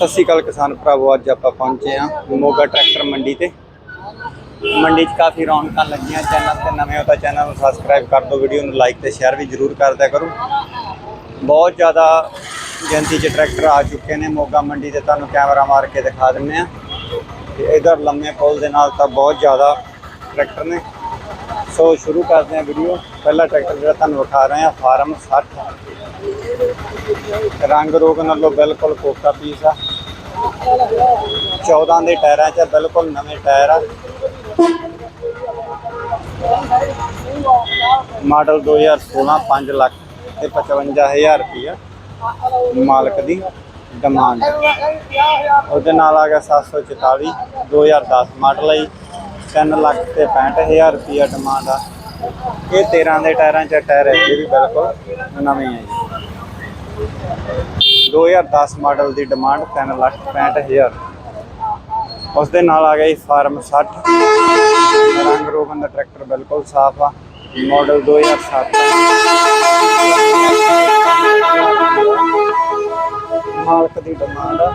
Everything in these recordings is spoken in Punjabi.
ਸਤਿ ਸ਼੍ਰੀ ਅਕਾਲ ਕਿਸਾਨ ਭਰਾਵੋ, ਅੱਜ ਆਪਾਂ ਪਹੁੰਚੇ ਹਾਂ ਮੋਗਾ ਟਰੈਕਟਰ ਮੰਡੀ ਤੇ। ਮੰਡੀ 'ਚ ਕਾਫੀ ਰੌਣਕਾਂ ਲੱਗੀਆਂ, ਚੈਨਲ ਤੇ ਨਵੇਂ ਹੋ ਤਾਂ ਚੈਨਲ ਨੂੰ ਸਬਸਕ੍ਰਾਈਬ ਕਰ ਦਿਓ, ਵੀਡੀਓ ਨੂੰ ਲਾਈਕ ਤੇ ਸ਼ੇਅਰ ਵੀ ਜਰੂਰ ਕਰ ਦਿਆ ਕਰੋ। ਬਹੁਤ ਜ਼ਿਆਦਾ ਗਿਣਤੀ 'ਚ ਟਰੈਕਟਰ ਆ ਚੁੱਕੇ ਨੇ ਮੋਗਾ ਮੰਡੀ ਤੇ, ਤੁਹਾਨੂੰ ਕੈਮਰਾ ਮਾਰ ਕੇ ਦਿਖਾ ਦਿੰਨੇ ਆ ਤੇ ਇਧਰ ਲੰਮੇ ਪੁਲ ਦੇ ਨਾਲ ਤਾਂ ਬਹੁਤ ਜ਼ਿਆਦਾ ਟਰੈਕਟਰ ਨੇ। ਸੋ ਸ਼ੁਰੂ ਕਰਦੇ ਹਾਂ ਵੀਡੀਓ ਪਹਿਲਾ ਟਰੈਕਟਰ ਜਿਹੜਾ ਤੁਹਾਨੂੰ ਵਿਖਾ ਰਹੇ ਹਾਂ, ਫਾਰਮ 60 ਰੰਗ ਰੋਗ ਨਾਲੋਂ ਬਿਲਕੁਲ ਕੋਕਾ ਪੀਸ ਆ। 14 ਦੇ ਟਾਇਰਾਂ 'ਚ ਬਿਲਕੁਲ ਨਵੇਂ ਟਾਇਰ ਆ। ਮਾਡਲ 2016 5 ਲੱਖ ਤੇ 55000 ਰੁਪਇਆ ਮਾਲਕ ਦੀ ਡਿਮਾਂਡ ਉਹਦੇ ਨਾਲ ਆ ਗਿਆ 744 2010 ਮਾਡਲ ਹੈ ਤਿੰਨ ਲੱਖ ਤੇ 65000 ਰੁਪਇਆ ਡਿਮਾਂਡ ਆ। ਇਹ 13 ਦੇ ਟਾਇਰਾਂ 'ਚ ਟਾਇਰ ਇਹ ਵੀ ਬਿਲਕੁਲ ਨਵੇਂ ਹੈ ਜੀ। 2010 ਮਾਡਲ ਦੀ ਡਿਮਾਂਡ 3 ਲੱਖ 65000 ਉਸ ਦੇ ਨਾਲ ਆ ਗਿਆ ਜੀ ਫਾਰਮ 60 ਰੰਗ ਰੋਗਨ ਦਾ ਟਰੈਕਟਰ ਬਿਲਕੁਲ ਸਾਫ਼ ਆ। ਮਾਡਲ 2007 ਮਾਲਕ ਦੀ ਡਿਮਾਂਡ ਆ।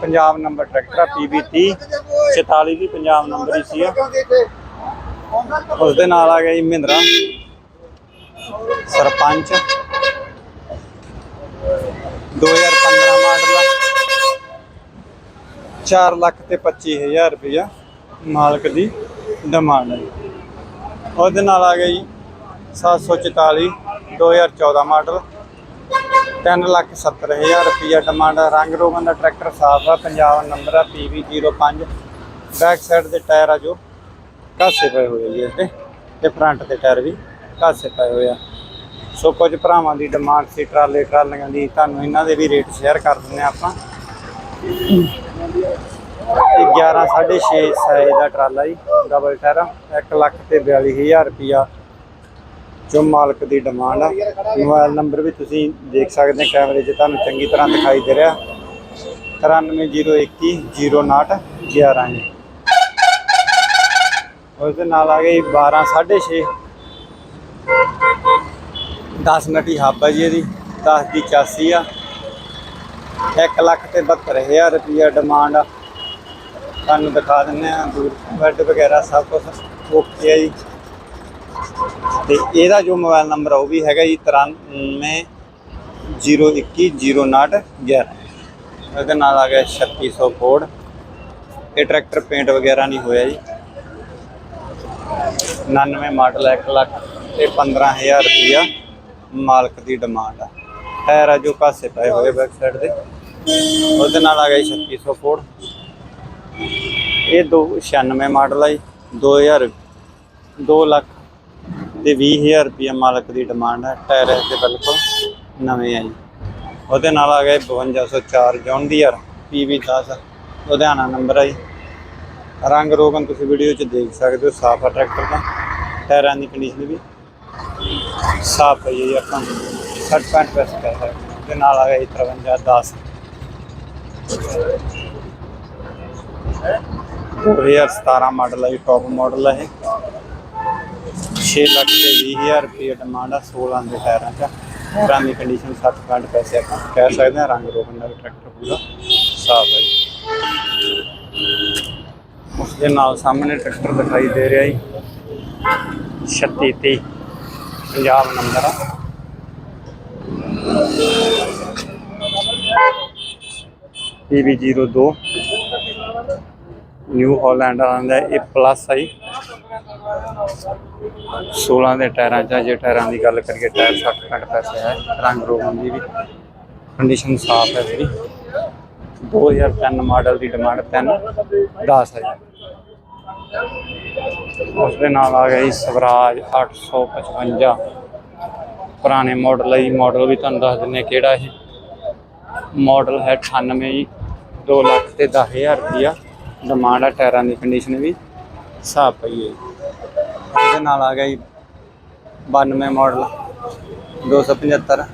ਪੰਜਾਬ ਨੰਬਰ ਟਰੈਕਟਰ ਆ PB30 44 ਦੀ ਪੰਜਾਬ ਨੰਬਰ ਹੀ ਸੀ ਆ। ਉਸ ਦੇ ਨਾਲ ਆ ਗਿਆ ਜੀ ਮਹਿੰਦਰਾ। ਸਰਪੰਚ। 2015 ਮਾਡਲ ਆ। 4 ਲੱਖ ਤੇ 25000 ਰੁਪਇਆ ਮਾਲਕ ਦੀ ਡਿਮਾਂਡ। ਹੈ ਉਹਦੇ ਨਾਲ ਆ ਗਿਆ ਜੀ 744 2014 ਮਾਡਲ। 3 ਲੱਖ 70000 ਰੁਪਇਆ ਡਿਮਾਂਡ ਰੰਗ ਰੋਗਨ ਦਾ ਟਰੈਕਟਰ ਸਾਫ਼ ਆ। ਪੰਜਾਬ ਨੰਬਰ ਆ PV05 ਬੈਕ ਸਾਈਡ ਦੇ ਟਾਇਰ ਆ ਜੋ ਘਾਸੇ ਪਏ ਹੋਏ ਜੀ ਇਸਦੇ, ਤੇ ਫਰੰਟ ਦੇ ਟਾਇਰ ਵੀ ਘਾਸੇ ਪਏ ਹੋਏ ਆ। ਸੋ ਕੁਝ ਭਰਾਵਾਂ ਦੀ ਡਿਮਾਂਡ ਸੀ, ਟਰਾਲੇ, ਟਰਾਲੀਆਂ ਦੀ, ਤੁਹਾਨੂੰ ਇਹਨਾਂ ਦੇ ਵੀ ਰੇਟ ਸ਼ੇਅਰ ਕਰ ਦਿੰਦੇ ਹਾਂ ਆਪਾਂ। ਇਹ 11 6.5 ਸਾਈਜ਼ ਦਾ ਟਰਾਲਾ ਜੀ ਡਬਲ ਟਾਇਰ 1 ਲੱਖ ਤੇ 42000 ਰੁਪਿਆ ਜੋ ਮਾਲਕ ਦੀ ਡਿਮਾਂਡ ਆ। ਮੋਬਾਈਲ ਨੰਬਰ ਵੀ ਤੁਸੀਂ ਦੇਖ ਸਕਦੇ ਕੈਮਰੇ 'ਚ ਤੁਹਾਨੂੰ ਚੰਗੀ ਤਰ੍ਹਾਂ ਦਿਖਾਈ ਦੇ ਰਿਹਾ। 93011011 ਜੀ। ਉਸ ਦੇ ਨਾਲ ਆ ਗਈ 12 6.5 10 ਨਟੀ ਹੱਬ ਆ ਜੀ ਇਹਦੀ 10 ਦੀ 84 ਆ। 1 ਲੱਖ ਤੇ 72000 ਰੁਪਿਆ ਡਿਮਾਂਡ ਆ। ਤੁਹਾਨੂੰ ਦਿਖਾ ਦਿੰਦੇ ਆ ਦੂਰ ਬੈੱਡ ਵਗੈਰਾ ਸਭ ਕੁਝ ਓਕੇ ਹੈ ਜੀ। ਤੇ ਇਹਦਾ ਜੋ ਮੋਬਾਈਲ ਨੰਬਰ ਆ, ਉਹ ਵੀ ਹੈਗਾ ਜੀ 93010911 ਉਹਦੇ ਨਾਲ ਆ ਗਿਆ 3600 ਕੋਡ ਇਹ ਟਰੈਕਟਰ ਪੇਂਟ ਵਗੈਰਾ ਨਹੀਂ ਹੋਇਆ ਜੀ। 99 ਮਾਡਲ 1 ਲੱਖ ਤੇ 15000 ਰੁਪਇਆ ਮਾਲਕ ਦੀ ਡਿਮਾਂਡ ਆ। ਟਾਇਰ ਆ, ਜੋ ਪਾਸੇ ਪਏ ਹੋਏ ਬੈਕ ਸਾਈਡ ਦੇ। ਉਹਦੇ ਨਾਲ ਆ ਗਿਆ ਜੀ 3600 ਕੋਡ ਇਹ 296 ਮਾਡਲ ਆ ਜੀ 2000 2 ਲੱਖ ਤੇ 20000 ਰੁਪਏ ਮਾਲਕ ਦੀ ਡਿਮਾਂਡ ਹੈ ਟਾਇਰ ਇਹਦੇ ਬਿਲਕੁਲ ਨਵੇਂ ਆ ਜੀ। ਉਹਦੇ ਨਾਲ ਆ ਗਿਆ 5204 ਜੌਨ ਦੀ ਯਾਰ PV10 ਲੁਧਿਆਣਾ ਨੰਬਰ ਆ ਜੀ। ਰੰਗ ਰੋਗਨ ਤੁਸੀਂ ਵੀਡੀਓ 'ਚ ਦੇਖ ਸਕਦੇ ਹੋ, ਸਾਫ਼ ਆ ਟਰੈਕਟਰ ਦਾ। ਟਾਇਰਾਂ ਦੀ ਕੰਡੀਸ਼ਨ ਵੀ ਸਾਫ਼ ਹੈ ਜੀ ਆਪਾਂ। 60 65 ਪੈਸੇ ਕਹਿ ਸਕਦੇ ਹਾਂ। ਉਹਦੇ ਨਾਲ ਆ ਗਿਆ ਜੀ 5310 2017 ਮਾਡਲ ਹੈ ਜੀ ਟੌਪ ਮਾਡਲ ਹੈ ਇਹ। 6 ਲੱਖ ਤੇ 20000 ਰੁਪਏ ਡਿਮਾਂਡ ਆ 16 ਦੇ ਟਾਇਰਾਂ 'ਚ। ਦੀ ਕੰਡੀਸ਼ਨ 60 65 ਪੈਸੇ ਆਪਾਂ। ਕਹਿ ਸਕਦੇ ਹਾਂ ਰੰਗ ਰੋਗਨ ਦਾ ਟਰੈਕਟਰ ਪੂਰਾ ਸਾਫ਼ ਹੈ ਜੀ। ਉਸ ਦੇ ਨਾਲ ਸਾਹਮਣੇ ਟਰੈਕਟਰ ਦਿਖਾਈ ਦੇ ਰਿਹਾ ਜੀ। 36 30 ਪੰਜਾਬ ਨੰਬਰ ਆ। PB02 ਨਿਊ ਹਾਲੈਂਡ ਆਉਂਦਾ ਇਹ ਪਲੱਸ ਆਈ 16 ਦੇ ਟਾਇਰਾਂ ਚ ਜੇ ਟਾਇਰਾਂ ਦੀ ਗੱਲ ਕਰੀਏ, ਟਾਇਰ 60 65 ਪੈਸੇ ਹੈ ਰੰਗ ਰੋਗਨ ਦੀ ਵੀ ਕੰਡੀਸ਼ਨ ਸਾਫ਼ ਹੈ ਇਹਦੀ 2003 ਮਾਡਲ ਦੀ ਡਿਮਾਂਡ 3 10 ਹੈ ਉਸ ਦੇ ਨਾਲ ਆ ਗਿਆ ਜੀ ਸਵਰਾਜ 855 ਪੁਰਾਣੇ ਮਾਡਲ ਹੈ ਜੀ ਮਾਡਲ ਵੀ ਤੁਹਾਨੂੰ ਦੱਸ ਦਿੰਨੇ ਕਿਹੜਾ ਇਹ। ਮਾਡਲ ਹੈ 98 ਜੀ 2 ਲੱਖ ਤੇ 10000 ਰੁਪਿਆ ਡਿਮਾਂਡ ਆ ਟਾਇਰਾਂ ਦੀ ਕੰਡੀਸ਼ਨ ਵੀ ਸਾਫ਼ ਪਈ ਹੈ ਜੀ। ਉਹਦੇ ਨਾਲ ਆ ਗਿਆ ਜੀ 92 ਮਾਡਲ 275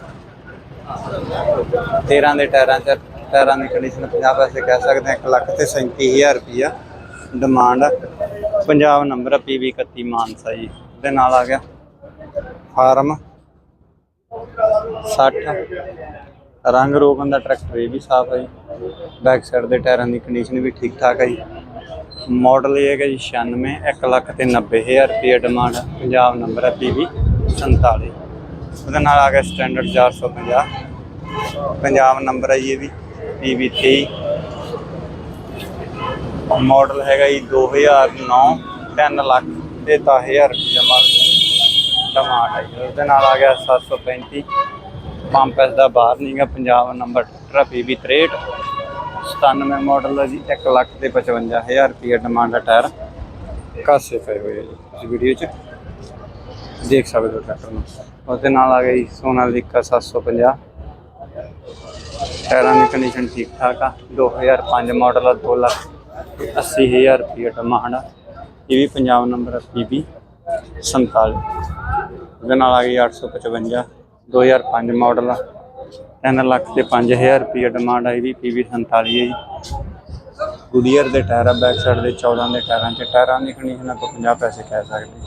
13 ਦੇ ਟਾਇਰਾਂ ਚ ਟਾਇਰਾਂ ਦੀ ਕੰਡੀਸ਼ਨ 50 ਪੈਸੇ ਕਹਿ ਸਕਦੇ ਹਾਂ 1 ਲੱਖ ਤੇ 37000 ਰੁਪਿਆ ਡਿਮਾਂਡ ਪੰਜਾਬ ਨੰਬਰ ਆ PB 31 ਮਾਨਸਾ ਜੀ ਉਹਦੇ ਨਾਲ ਆ ਗਿਆ ਫਾਰਮ 60 ਰੰਗ ਰੋਗਨ ਦਾ ਟਰੈਕਟਰ ਇਹ ਵੀ ਸਾਫ਼ ਹੈ ਜੀ। ਬੈਕ ਸਾਈਡ ਦੇ ਟਾਇਰਾਂ ਦੀ ਕੰਡੀਸ਼ਨ ਵੀ ਠੀਕ ਠਾਕ ਹੈ ਜੀ। ਮਾਡਲ ਇਹ ਹੈਗਾ ਜੀ 96 1 ਲੱਖ ਤੇ 90000 ਰੁਪਏ ਡਿਮਾਂਡ ਪੰਜਾਬ ਨੰਬਰ ਹੈ PV 47 ਉਹਦੇ ਨਾਲ ਆ ਗਿਆ ਸਟੈਂਡਰਡ 450 ਪੰਜਾਬ ਨੰਬਰ ਹੈ ਜੀ ਇਹ ਵੀ। PV 23 ਮਾਡਲ ਹੈਗਾ ਜੀ 2009 3 ਲੱਖ ਤੇ 10000 ਰੁਪਏ ਮਾਡਲ ਡਿਮਾਂਡ ਹੈ ਜੀ। ਉਹਦੇ ਨਾਲ ਆ ਗਿਆ 735 ਪੰਪ ਇਸ ਦਾ ਬਾਹਰ ਨਹੀਂਗਾ Punjab number tractor PV 63 97 model ਹੈ ਜੀ 1 ਲੱਖ ਤੇ 55000 ਰੁਪਏ ਡਿਮਾਂਡ ਦਾ ਟਾਇਰ ਕਾਸੇ ਪਏ ਹੋਏ ਆ ਜੀ, ਇਸ ਵੀਡੀਓ 'ਚ। ਦੇਖ ਸਕਦੇ ਹੋ ਟਰੈਕਟਰ ਨੂੰ। ਉਹਦੇ ਨਾਲ ਆ ਗਈ ਸੋਨਾਲੀਕਾ 750 ਟਾਇਰਾਂ ਦੀ ਕੰਡੀਸ਼ਨ ਠੀਕ ਠਾਕ ਆ 2005 ਮਾਡਲ ਆ 2 ਲੱਖ 80000 ਰੁਪਏ ਡਿਮਾਂਡ ਆ ਇਹ ਵੀ ਪੰਜਾਬ ਨੰਬਰ ਆ PB 47 ਉਹਦੇ ਨਾਲ ਆ ਗਈ 855 2005 ਮਾਡਲ ਆ। 3 ਲੱਖ ਤੇ 5000 ਰੁਪਏ ਡਿਮਾਂਡ ਆ ਇਹ ਵੀ PB 47 ਹੈ ਜੀ। ਗੁਡੀਅਰ ਦੇ ਟਾਇਰ ਆ ਬੈਕ ਸਾਈਡ ਦੇ 14 ਦੇ ਟਾਇਰਾਂ 'ਚ। ਟਾਇਰਾਂ ਦੀ ਕੰਡੀਸ਼ਨ ਆਪਾਂ 50 ਪੈਸੇ ਕਹਿ ਸਕਦੇ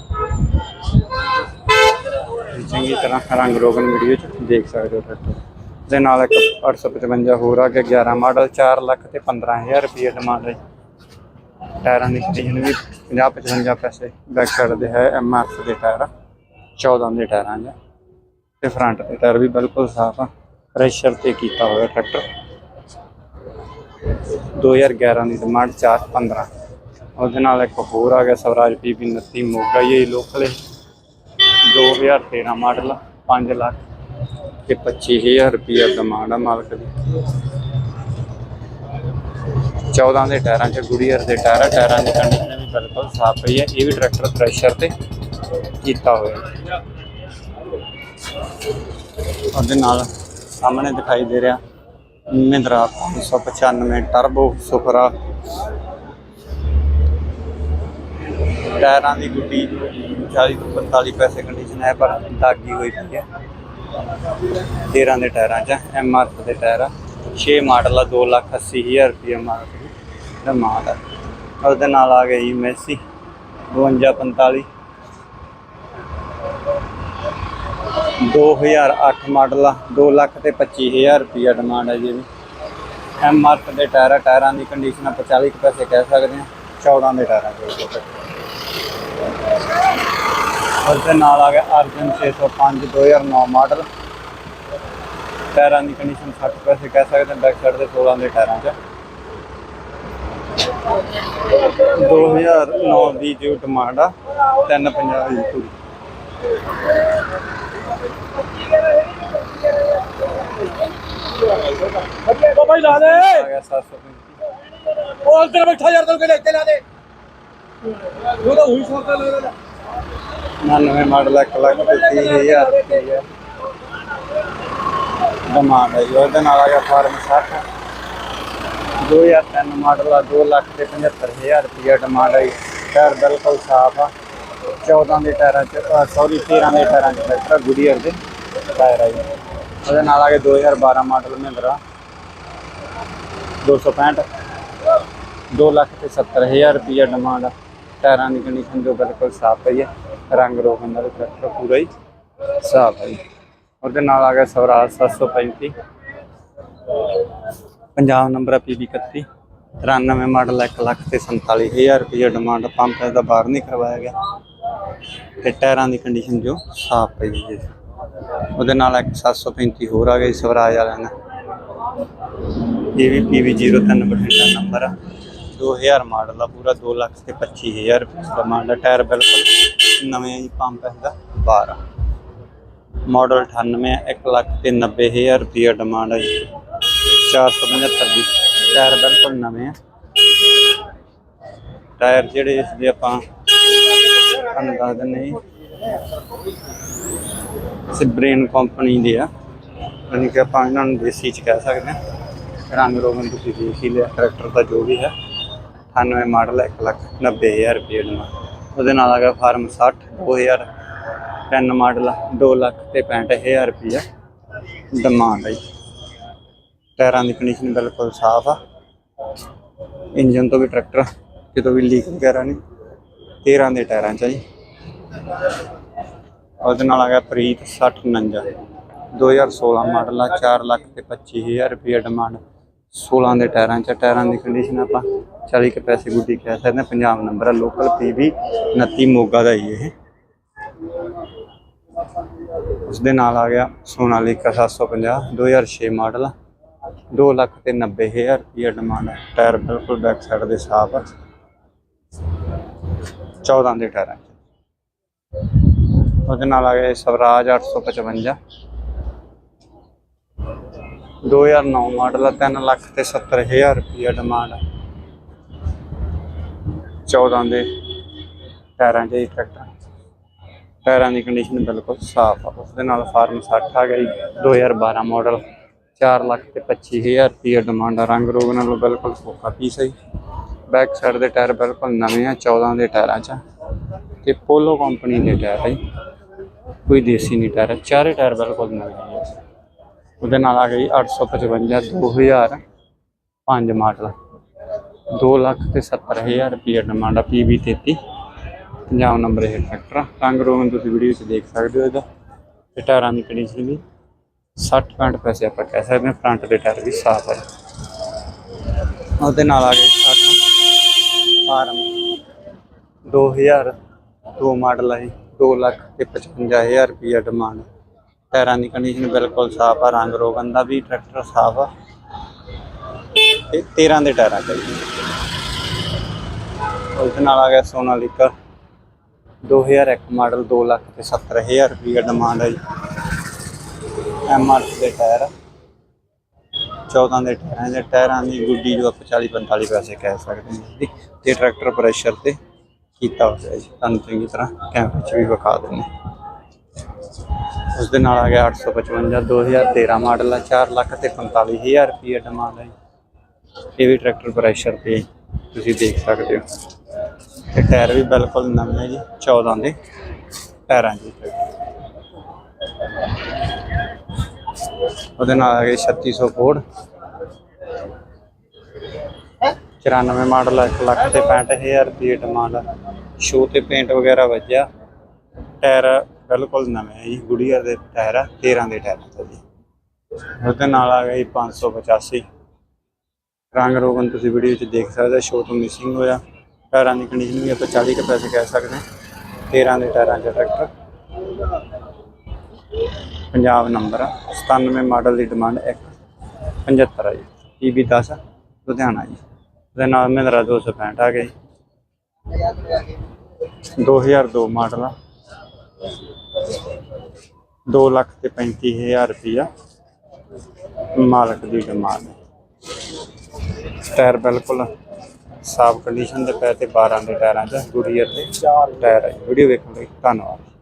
ਚੰਗੀ ਤਰ੍ਹਾਂ ਰੰਗ ਰੋਗਨ ਵੀਡੀਓ 'ਚ ਦੇਖ ਸਕਦੇ ਹੋ ਟਰੈਕਟਰ ਦੇ ਨਾਲ ਇੱਕ 855 ਹੋਰ ਆ ਗਿਆ 11 ਮਾਡਲ 4 ਲੱਖ ਤੇ 15000 ਰੁਪਏ ਡਿਮਾਂਡ ਹੈ। ਟਾਇਰਾਂ ਦੀ ਕੰਡੀਸ਼ਨ ਵੀ 50 55 ਪੈਸੇ ਬੈਕ ਸਾਈਡ ਦੇ ਹੈ ਐਮਆਰਐਫ ਦੇ ਟਾਇਰ ਆ 14 ਦੇ ਟਾਇਰਾਂ 'ਚ ਤੇ ਫਰੰਟ ਦੇ ਟਾਇਰ ਵੀ ਬਿਲਕੁਲ ਸਾਫ਼ ਆ ਪ੍ਰੈਸ਼ਰ ਤੇ ਕੀਤਾ ਹੋਇਆ ਟਰੈਕਟਰ 2011 ਦੀ ਡਿਮਾਂਡ 415 ਉਹਦੇ ਨਾਲ ਇੱਕ ਹੋਰ ਆ ਗਿਆ, ਸਵਰਾਜ ਪੀਪੀ 29 ਮੋਗਾ ਇਹ ਲੋਕਲ ਹੈ। 2013 ਮਾਡਲ 5 ਲੱਖ ਤੇ 25000 ਰੁਪਏ ਡਿਮਾਂਡ ਆ ਮਾਲਕ ਦੀ। 14 ਦੇ ਟਾਇਰਾਂ 'ਚ, ਗੁੜੀਅਰ ਦੇ ਟਾਇਰ, ਟਾਇਰਾਂ ਦੀ ਕੰਡੀਸ਼ਨ ਵੀ ਬਿਲਕੁਲ ਸਾਫ਼ ਪਈ ਹੈ। ਇਹ ਵੀ ਟਰੈਕਟਰ ਥ੍ਰੈਸ਼ਰ ਤੇ ਕੀਤਾ ਹੋਇਆ ਉਹਦੇ ਨਾਲ ਸਾਹਮਣੇ ਦਿਖਾਈ ਦੇ ਰਿਹਾ ਮਹਿੰਦਰਾ 595 ਟਰਬੋ ਸੁਪਰਾ। ਟਾਇਰਾਂ ਦੀ ਗੁੱਡੀ 40 ਤੋਂ 45 ਪੈਸੇ ਕੰਡੀਸ਼ਨ ਹੈ, ਪਰ ਦਾਗੀ ਹੋਈ ਪਈ ਹੈ। 13 ਦੇ ਟਾਇਰਾਂ 'ਚ ਐਮ ਆਰ ਦੇ ਟਾਇਰ ਆ। 6 ਮਾਡਲ ਆ 2 ਲੱਖ 80 ਹਜ਼ਾਰ ਰੁਪਏ ਮਾਡਲ ਦਾ ਮਾਡਲ ਆ। ਉਹਦੇ ਨਾਲ ਆ ਗਈ ਮੈਸੀ 52 45 2008 ਮਾਡਲ ਆ 2 ਲੱਖ ਤੇ 25000 ਰੁਪਏ ਡਿਮਾਂਡ ਹੈ ਜੀ ਇਹਦੀ। ਐਮ ਆਰ ਦੇ ਟਾਇਰਾਂ ਟਾਇਰਾਂ ਦੀ ਕੰਡੀਸ਼ਨ ਆਪਾਂ 40 ਕੁ ਪੈਸੇ ਕਹਿ ਸਕਦੇ ਹਾਂ 14 ਦੇ ਟਾਇਰਾਂ ਦੇ ਉਸ ਦੇ ਨਾਲ ਆ ਗਿਆ ਅਰਜਨ 605 2009 ਮਾਡਲ। ਟਾਇਰਾਂ ਦੀ ਕੰਡੀਸ਼ਨ 60 ਪੈਸੇ ਕਹਿ ਸਕਦੇ ਹਾਂ ਬੈਕ ਸਾਈਡ ਦੇ 16 ਦੇ ਟਾਇਰਾਂ 'ਚ। 2009 ਦੀ ਜੋ ਡਿਮਾਂਡ ਆ 350 ਦੀ ਪੂਰੀ। ਬਾਬਾ ਜੀ ਲਾ ਦੇ। ਆ ਗਿਆ 735 ਉਹ ਅੰਦਰ ਬੈਠਾ ਯਾਰ ਤੈਨੂੰ ਲੈ ਕੇ ਲਾ ਦੇ। ਉਹ ਤਾਂ ਹੋਈ ਸੌਦਾ ਲੈ ਲੈ 99 ਮਾਡਲ 1 ਲੱਖ ਤੇ 30000 ਰੁਪਏ ਡਿਮਾਂਡ ਹੈ ਉਹਦੇ ਨਾਲ ਆ ਗਿਆ ਫਾਰਮ 60 2003 ਮਾਡਲ ਆ 2 ਲੱਖ ਤੇ 75000 ਰੁਪਏ ਡਿਮਾਂਡ ਹੈ ਟਾਇਰ ਬਿਲਕੁਲ ਸਾਫ਼ ਆ। 14 ਦੇ ਟਾਇਰਾਂ ਚ ਸੌਰੀ 13 ਦੇ ਟਾਇਰਾਂ ਚ ਟਰੈਕਟਰ ਗੁਡੀਅਰ ਦੇ ਟਾਇਰ ਆ ਉਹਦੇ ਨਾਲ ਆ ਗਿਆ 2012 ਮਾਡਲ ਮਹਿੰਦਰਾ 265 2 ਲੱਖ ਤੇ 70000 ਰੁਪਏ ਡਿਮਾਂਡ ਆ। ਟਾਇਰਾਂ ਦੀ ਕੰਡੀਸ਼ਨ ਜੋ ਬਿਲਕੁਲ ਸਾਫ਼ ਪਈ ਹੈ। ਰੰਗ ਰੋਗਨ ਦਾ ਟਰੈਕਟਰ ਪੂਰਾ ਹੀ ਸਾਫ਼ ਹੈ। ਜੀ। ਉਹਦੇ ਨਾਲ ਆ ਗਿਆ ਸਵਰਾਜ 735 ਪੰਜਾਬ ਨੰਬਰ ਆ PB 31 93 ਮਾਡਲ 1 ਲੱਖ ਤੇ 47000 ਰੁਪਏ ਡਿਮਾਂਡ। ਪੰਪ ਦਾ ਬਾਹਰ ਨਹੀਂ ਕਰਵਾਇਆ ਗਿਆ। ਤੇ ਟਾਇਰਾਂ ਦੀ ਕੰਡੀਸ਼ਨ ਜੋ ਸਾਫ਼ ਪਈ ਜੀ। ਉਹਦੇ ਨਾਲ ਇੱਕ 735 ਹੋਰ ਆ ਗਈ ਸਵਰਾਜ ਵਾਲਿਆਂ ਦਾ। ਇਹ ਵੀ PB 03 ਬਠਿੰਡਾ ਨੰਬਰ ਆ। 2000 ਮਾਡਲ ਦਾ ਪੂਰਾ 2 ਲੱਖ ਤੇ 25000 ਰੁਪਏ ਡਿਮਾਂਡ ਦਾ ਟਾਇਰ ਬਿਲਕੁਲ ਨਵੇਂ ਹੀ ਪੰਪ ਹੈਗਾ ਦਾ 12 ਮਾਡਲ 98 1 ਲੱਖ ਤੇ 90000 ਰੁਪਏ ਡਿਮਾਂਡ ਹੈ ਜੀ। 475 ਦੀ ਟਾਇਰ ਬਿਲਕੁਲ ਨਵੇਂ ਆ। ਟਾਇਰ ਜਿਹੜੇ ਇਸ ਦੇ ਆਪਾਂ, ਤੁਹਾਨੂੰ ਦੱਸ ਦਿੰਦੇ ਸਿਬਰੇਨ ਕੰਪਨੀ ਦੇ ਆ। ਯਾਨੀ ਕਿ ਆਪਾਂ ਇਹਨਾਂ ਨੂੰ ਦੇਸੀ ਚ ਕਹਿ ਸਕਦੇ ਹਾਂ। ਰੰਗ ਰੋਗਨ ਤੁਸੀਂ ਦੇਖ ਹੀ ਲਿਆ ਟਰੈਕਟਰ ਦਾ ਜੋ ਵੀ ਹੈ। 98 ਮਾਡਲ 1 ਲੱਖ 90000 ਰੁਪਏ ਡਿਮਾਂਡ ਉਹਦੇ ਨਾਲ ਆ ਗਿਆ ਫਾਰਮ 60 2000 ਤਿੰਨ ਮਾਡਲ 2 ਲੱਖ ਤੇ 65000 ਰੁਪਏ ਡਿਮਾਂਡ ਹੈ ਜੀ। ਟਾਇਰਾਂ ਦੀ ਕੰਡੀਸ਼ਨ ਬਿਲਕੁਲ ਸਾਫ਼ ਆ। ਇੰਜਨ ਤੋਂ ਵੀ ਟਰੈਕਟਰ ਕਿਤੋਂ ਵੀ ਲੀਕ ਵਗੈਰਾ ਨਹੀਂ। 13 ਦੇ ਟਾਇਰਾਂ ਚ ਆ ਜੀ। ਉਹਦੇ ਨਾਲ ਆ ਗਿਆ ਪ੍ਰੀਤ 6049 2016 ਮਾਡਲ ਆ 4 ਲੱਖ ਤੇ 25000 ਰੁਪਏ ਡਿਮਾਂਡ 16 ਦੇ ਟਾਇਰਾਂ ਚ ਟਾਇਰਾਂ ਦੀ ਕੰਡੀਸ਼ਨ ਆਪਾਂ 40 ਕੇ ਪੈਸੇ ਗੁੱਡੀ ਕਹਿ ਸਕਦੇ ਹਾਂ ਪੰਜਾਬ ਨੰਬਰ ਆ ਲੋਕਲ ਪੀਵੀ 29 ਮੋਗਾ ਦਾ ਹੀ ਇਹ। ਉਸ ਦੇ ਨਾਲ ਆ ਗਿਆ ਸੋਨਾਲੀਕਾ 750 2006 ਮਾਡਲ 2 ਲੱਖ ਤੇ 90000 ਰੁਪਏ ਡਿਮਾਂਡ ਹੈ ਟਾਇਰ ਬਿਲਕੁਲ ਬੈਕ ਸਾਈਡ ਦੇ ਸਾਫ਼ ਆ। 14 ਦੇ ਟਾਇਰਾਂ 'ਚ। ਉਹਦੇ ਨਾਲ ਆ ਗਿਆ ਸਵਰਾਜ 855 2009 ਮਾਡਲ ਆ 3 ਲੱਖ ਤੇ 70000 ਰੁਪਏ ਡਿਮਾਂਡ ਹੈ 14 ਦੇ ਟਾਇਰਾਂ 'ਚ ਹੀ ਟਰੈਕਟਰ ਟਾਇਰਾਂ ਦੀ ਕੰਡੀਸ਼ਨ ਬਿਲਕੁਲ ਸਾਫ਼ ਆ। ਉਸ ਦੇ ਨਾਲ ਫਾਰਮ 60 ਆ ਗਈ 2012 ਮਾਡਲ 4 ਲੱਖ ਤੇ 25000 ਰੁਪਏ ਡਿਮਾਂਡ ਆ। ਰੰਗ ਰੋਗ ਨਾਲੋਂ ਬਿਲਕੁਲ ਸੋਖਾ ਪੀਸ ਹੈ ਬੈਕ ਸਾਈਡ ਦੇ ਟਾਇਰ ਬਿਲਕੁਲ ਨਵੇਂ ਆ 14 ਦੇ ਟਾਇਰਾਂ 'ਚ ਆ। ਤੇ ਪੋਲੋ ਕੰਪਨੀ ਦੇ ਟਾਇਰ ਹੈ ਜੀ। ਕੋਈ ਦੇਸੀ ਨਹੀਂ ਟਾਇਰ ਚਾਰੇ ਟਾਇਰ ਬਿਲਕੁਲ ਨਵੇਂ ਆ। ਉਹਦੇ ਨਾਲ ਆ ਗਈ 855 2005 ਮਾਡਲ 2 ਲੱਖ ਤੇ 70000 ਰੁਪਏ ਡਿਮਾਂਡ ਆ PV 33 ਪੰਜਾਬ ਨੰਬਰ ਇਹ ਟਰੈਕਟਰ ਆ। ਰੰਗ ਰੋਗਨ ਤੁਸੀਂ ਵੀਡੀਓ 'ਚ ਦੇਖ ਸਕਦੇ ਹੋ ਇਹਦਾ। ਤੇ ਟਾਇਰਾਂ ਦੀ ਕੰਡੀਸ਼ਨ ਵੀ। 60 65 ਪੈਸੇ ਆਪਾਂ ਕਹਿ ਸਕਦੇ ਹਾਂ ਫਰੰਟ ਦੇ ਟਾਇਰ ਵੀ ਸਾਫ਼ ਆ। ਉਹਦੇ ਨਾਲ ਆ ਗਏ 60 ਫਾਰਮ। 2002 ਮਾਡਲ ਹੈ 2 ਲੱਖ ਤੇ 55000 ਰੁਪਏ ਡਿਮਾਂਡ ਟਾਇਰਾਂ ਦੀ ਕੰਡੀਸ਼ਨ ਬਿਲਕੁਲ ਸਾਫ਼ ਆ। ਰੰਗ ਰੋਗਨ ਦਾ ਵੀ ਟਰੈਕਟਰ ਸਾਫ਼ ਆ। ਤੇ 13 ਦੇ ਟਾਇਰਾਂ ਚਾਹੀਦੇ ਉਸ ਨਾਲ ਆ ਗਿਆ ਸੋਨਾਲੀਕਾ 2001 ਮਾਡਲ 2 ਲੱਖ ਤੇ 70000 ਰੁਪਏ ਡਿਮਾਂਡ ਹੈ ਜੀ। ਐਮਆਰ ਦੇ ਟਾਇਰ 14 ਦੇ ਟਾਇਰਾਂ ਦੇ ਟਾਇਰਾਂ ਦੀ ਗੁੱਡੀ ਜੋ ਆਪਾਂ 40 45 ਪੈਸੇ ਕਹਿ ਸਕਦੇ ਹਾਂ ਜੀ। ਤੇ ਟਰੈਕਟਰ ਪ੍ਰੈਸ਼ਰ ਤੇ ਕੀਤਾ ਹੋਇਆ ਜੀ। ਤੁਹਾਨੂੰ ਚੰਗੀ ਤਰ੍ਹਾਂ ਕੈਮਰੇ 'ਚ ਵੀ ਵਿਖਾ ਦਿੰਦੇ ਉਸ ਦੇ ਨਾਲ ਆ ਗਿਆ 855 2013 ਮਾਡਲ ਆ। 4 ਲੱਖ ਤੇ 45000 ਰੁਪਏ ਡਿਮਾਂਡ ਹੈ ਜੀ। ਇਹ ਵੀ ਟਰੈਕਟਰ ਪ੍ਰੈਸ਼ਰ ਤੇ ਤੁਸੀਂ ਦੇਖ ਸਕਦੇ ਹੋ। ਤੇ ਟਾਇਰ ਵੀ ਬਿਲਕੁਲ ਨਵੇਂ ਹੈ ਜੀ 14 ਦੇ ਟਾਇਰਾਂ ਜੀ ਉਹਦੇ ਨਾਲ ਆ ਗਏ 3600 ਕੋਡ 94 ਮਾਡਲ ਆ 1 ਲੱਖ ਤੇ 65000 ਰੁਪਏ ਡਿਮਾਂਡ ਆ। ਸ਼ੋ ਤੇ ਪੇਂਟ ਵਗੈਰਾ ਵੱਜਿਆ। ਟਾਇਰ ਬਿਲਕੁਲ ਨਵੇਂ ਹੈ ਜੀ, ਗੁੜੀਆ ਦੇ ਟਾਇਰ ਆ 13 ਦੇ ਟਾਇਰ ਆ ਜੀ। ਉਹਦੇ ਨਾਲ ਆ ਗਈ 585 ਰੰਗ ਰੋਗਨ ਤੁਸੀਂ ਵੀਡੀਓ 'ਚ ਦੇਖ ਸਕਦੇ ਹੋ ਸ਼ੋ ਤੋਂ ਮਿਸਿੰਗ ਹੋਇਆ। ਟਾਇਰਾਂ ਦੀ ਕੰਡੀਸ਼ਨ ਵੀ ਆਪਾਂ 40 ਕੁ ਪੈਸੇ ਕਹਿ ਸਕਦੇ ਹਾਂ। 13 ਦੇ ਟਾਇਰਾਂ 'ਚ ਟਰੈਕਟਰ ਪੰਜਾਬ ਨੰਬਰ ਆ 97 ਮਾਡਲ ਦੀ ਡਿਮਾਂਡ 1 75 ਆ ਜੀ। ਪੀਬੀ 10 ਲੁਧਿਆਣਾ ਜੀ। ਉਹਦੇ ਨਾਲ ਮਹਿੰਦਰਾ 265 ਆ ਗਈ 2002 ਮਾਡਲ ਆ। 2 ਲੱਖ ਤੇ 35000 ਰੁਪਇਆ ਮਾਲਕ ਦੀ ਡਿਮਾਂਡ ਟਾਇਰ ਬਿਲਕੁਲ ਸਾਫ਼ ਕੰਡੀਸ਼ਨ ਦੇ ਪਏ ਤੇ 12 ਦੇ ਟਾਇਰਾਂ 'ਚ ਗੁਡੀਅਰ ਦੇ ਟਾਇਰ ਹੈ ਵੀਡੀਓ ਵੇਖਣ ਲਈ ਧੰਨਵਾਦ।